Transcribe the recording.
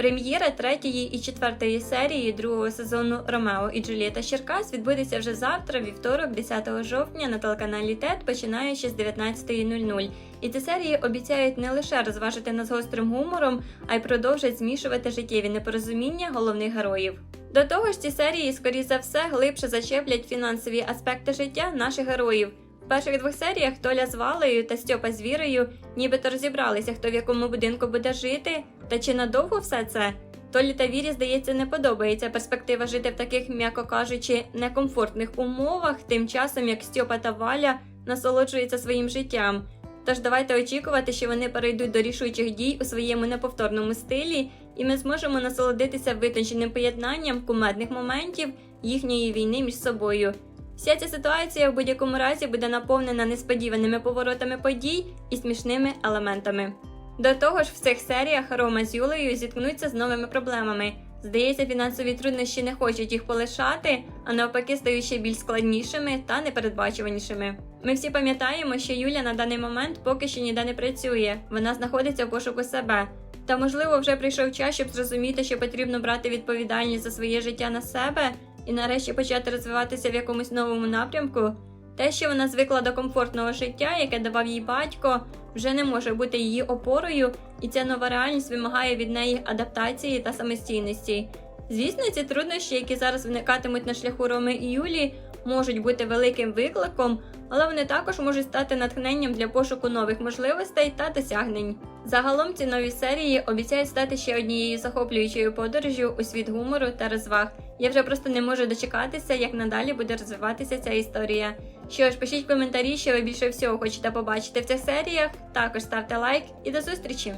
Прем'єра третьої і четвертої серії другого сезону Ромео і Джулієта Черкас відбудеться вже завтра, вівторок, 10 жовтня, на телеканалі ТЕД, починаючи з 19.00. І ці серії обіцяють не лише розважити нас гострим гумором, а й продовжать змішувати життєві непорозуміння головних героїв. До того ж, ці серії, скоріш за все, глибше зачеплять фінансові аспекти життя наших героїв. Перших двох серіях Толя з Валею та Стьопа з Вірою нібито розібралися, хто в якому будинку буде жити, та чи надовго все це. Толі та Вірі, здається, не подобається перспектива жити в таких, м'яко кажучи, некомфортних умовах, тим часом як Стьопа та Валя насолоджуються своїм життям. Тож давайте очікувати, що вони перейдуть до рішучих дій у своєму неповторному стилі, і ми зможемо насолодитися витонченим поєднанням кумедних моментів їхньої війни між собою. Вся ця ситуація в будь-якому разі буде наповнена несподіваними поворотами подій і смішними елементами. До того ж, в цих серіях Рома з Юлею зіткнуться з новими проблемами. Здається, фінансові труднощі не хочуть їх полишати, а навпаки стають ще більш складнішими та непередбачуванішими. Ми всі пам'ятаємо, що Юля на даний момент поки що ніде не працює, вона знаходиться в пошуку себе. Та можливо вже прийшов час, щоб зрозуміти, що потрібно брати відповідальність за своє життя на себе і нарешті почати розвиватися в якомусь новому напрямку. Те, що вона звикла до комфортного життя, яке давав їй батько, вже не може бути її опорою, і ця нова реальність вимагає від неї адаптації та самостійності. Звісно, ці труднощі, які зараз виникатимуть на шляху Роми і Юлі, можуть бути великим викликом, але вони також можуть стати натхненням для пошуку нових можливостей та досягнень. Загалом ці нові серії обіцяють стати ще однією захоплюючою подорожю у світ гумору та розваг. Я вже просто не можу дочекатися, як надалі буде розвиватися ця історія. Що ж, пишіть коментарі, що ви більше всього хочете побачити в цих серіях. Також ставте лайк і до зустрічі!